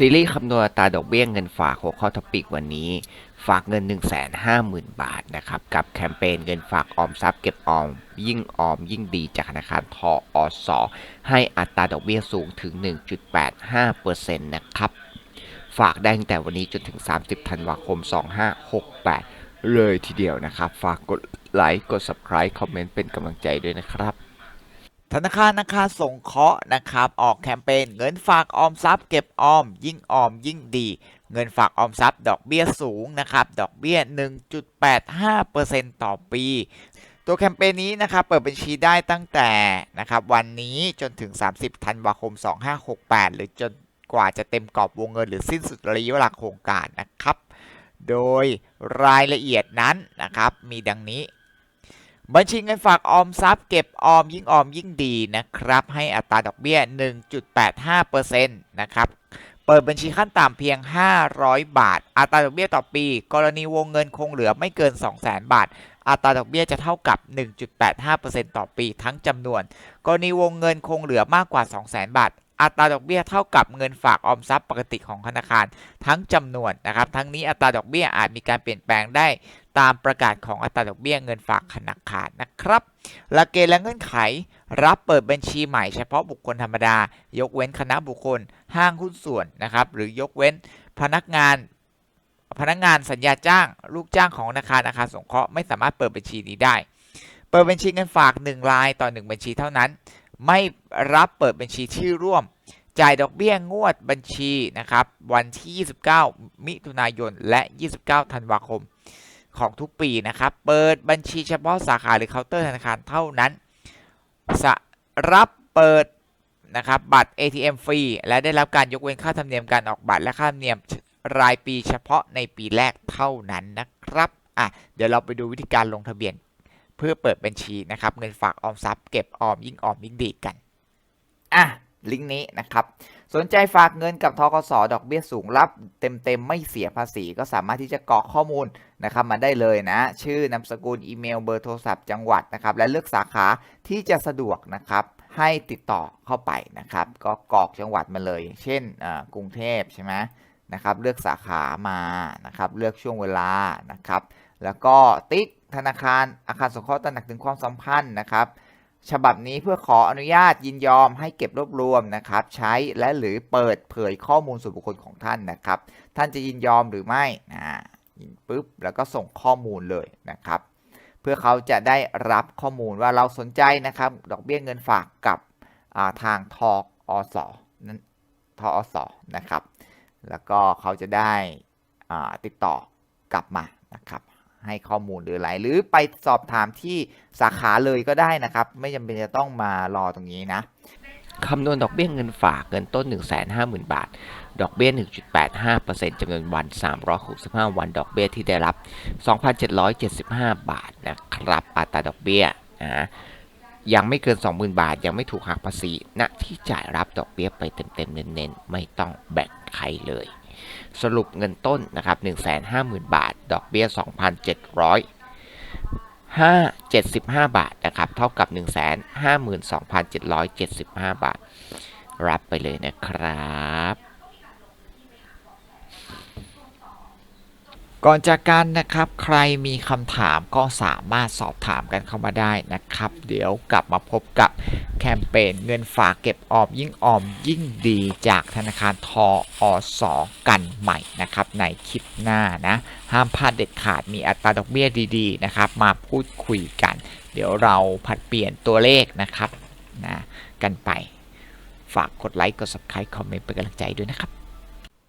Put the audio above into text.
ซีรีส์คำนวณอัตราดอกเบี้ยเงินฝากหัวข้อท็อปิกวันนี้ ฝากเงิน 150,000 บาทนะครับ กับแคมเปญเงินฝากออมทรัพย์เก็บออม ยิ่งออมยิ่งดีจากธนาคารทออสให้อัตราดอกเบี้ยสูงถึง 1.85%นะครับ ฝากได้ตั้งแต่วันนี้จนถึง 30 ธันวาคม 2568 เลยทีเดียวนะครับ ฝากกดไลค์กด subscribe คอมเมนต์เป็นกำลังใจด้วยนะครับ ธนาคารนาคารสงเคราะห์นะครับออกแคมเปญเงินฝากออมทรัพย์เก็บออม ยิ่งออมยิ่งดี เงินฝากออมทรัพย์ดอกเบี้ยสูงนะครับดอกเบี้ย 1.85%ต่อปี ตัวแคมเปญนี้นะครับเปิดบัญชีได้ตั้งแต่นะครับวันนี้จนถึง 30 ธันวาคม 2568 หรือจนกว่าจะเต็มกรอบวงเงิน หรือสิ้นสุดระยะเวลาโครงการนะครับ โดยรายละเอียดนั้นนะครับมีดังนี้ บัญชีเงินฝากออมทรัพย์เก็บออมยิ่งออมยิ่งดีนะครับ ให้อัตราดอกเบี้ย 1.85%นะครับเปิดบัญชีขั้นต่ำเพียง 500 บาท อัตราดอกเบี้ยต่อปี กรณีวงเงินคงเหลือไม่เกิน 200,000 บาท อัตราดอกเบี้ยจะเท่ากับ 1.85%ต่อปีทั้งจำนวน กรณีวงเงินคงเหลือมากกว่า 200,000 บาท อัตราดอกเบี้ยเท่ากับเงินฝากออมทรัพย์ปกติของธนาคารทั้งจำนวนนะครับ ทั้งนี้อัตราดอกเบี้ยอาจมีการเปลี่ยนแปลงได้ตามประกาศของอัตราดอกเบี้ยเงินฝากธนาคารนะครับหลักเกณฑ์และเงื่อนไข รับเปิดบัญชีใหม่เฉพาะบุคคลธรรมดา ยกเว้นคณะบุคคล ห้างหุ้นส่วนนะครับหรือยกเว้นพนักงานพนักงานสัญญาจ้าง ลูกจ้างของธนาคารอาคารสงเคราะห์ไม่สามารถเปิดบัญชีนี้ได้ เปิดบัญชีเงินฝาก 1 รายต่อ 1 บัญชีเท่านั้น ไม่รับเปิดบัญชีชื่อร่วม จ่ายดอกเบี้ยงวดบัญชีนะครับวันที่ 29 มิถุนายน และ 29 ธันวาคมของทุกปีนะครับ เปิดบัญชีเฉพาะสาขาหรือเคาน์เตอร์ธนาคารเท่านั้นสะรับเปิดนะครับบัตร ATM ฟรี และได้รับการยกเว้นค่าธรรมเนียมการออกบัตรและค่าธรรมเนียมรายปีเฉพาะในปีแรกเท่านั้นนะครับ อะ เดี๋ยวเราไปดูวิธีการลงทะเบียน เพื่อเปิดบัญชีนะครับเงินฝากออมทรัพย์เก็บออมยิ่งออมยิ่งดีกันอะลิงก์นี้นะครับ สนใจฝากเงินกับทกสดอกเบี้ยสูงรับ เต็มๆ ไม่เสียภาษีก็สามารถที่จะกรอกข้อมูลนะครับมาได้เลยนะ ชื่อนามสกุลอีเมลเบอร์โทรศัพท์จังหวัดนะครับ และเลือกสาขาที่จะสะดวกนะครับ ให้ติดต่อเข้าไปนะครับ ก็กรอกจังหวัดมาเลย เช่นอ่ากรุงเทพใช่ไหมนะครับ เลือกสาขามานะครับ เลือกช่วงเวลานะครับ แล้วก็ติ๊ก ธนาคารอาคารสงเคราะห์ตระหนักถึงความสัมพันธ์นะครับฉบับนี้เพื่อขออนุญาตยินยอมให้เก็บรวบรวมนะครับ ใช้และหรือเปิดเผยข้อมูลส่วนบุคคลของท่านนะครับ ท่านจะยินยอมหรือไม่นะยินปุ๊บแล้วก็ส่งข้อมูลเลยนะครับ เพื่อเขาจะได้รับข้อมูลว่าเราสนใจนะครับ ดอกเบี้ยเงินฝากกับาทางทออสนั้นทออสนะครับ แล้วก็เขาจะได้ติดต่อกลับมานะครับ ให้ข้อมูลหรืออะไรหรือไปสอบถามที่สาขาเลยก็ได้นะครับ ไม่จำเป็นจะต้องมารอตรงนี้นะคำนวณดอกเบี้ยเงินฝากเงินต้น 150,000 บาท ดอกเบี้ย 1.85%จำนวนวัน 365 วัน ดอกเบี้ยที่ได้รับ 2,775 บาทนะครับ อัตราดอกเบี้ยนะยังไม่เกิน 20,000 บาท ยังไม่ถูกหักภาษีณที่จ่ายรับดอกเบี้ยไปเต็มๆเน้นๆ ไม่ต้องแบ่งใครเลย สรุปเงินต้นนะครับ150,000 บาท ดอกเบี้ย 2,700 5 75 บาทนะครับ เท่ากับ 152,775 บาท รับไปเลยนะครับ ก่อนจากกันนะครับใครมีคำถามก็สามารถสอบถามกันเข้ามาได้นะครับ เดี๋ยวกลับมาพบกับแคมเปญเงินฝากเก็บออมยิ่งออมยิ่งดีจากธนาคารทออสอกันใหม่นะครับในคลิปหน้านะ ห้ามพลาดเด็ดขาดมีอัตราดอกเบี้ยดีๆนะครับ มาพูดคุยกัน เดี๋ยวเราผัดเปลี่ยนตัวเลขนะครับนะกันไปฝากกดไลค์กด subscribe คอมเมนต์เป็นกำลังใจด้วยนะครับ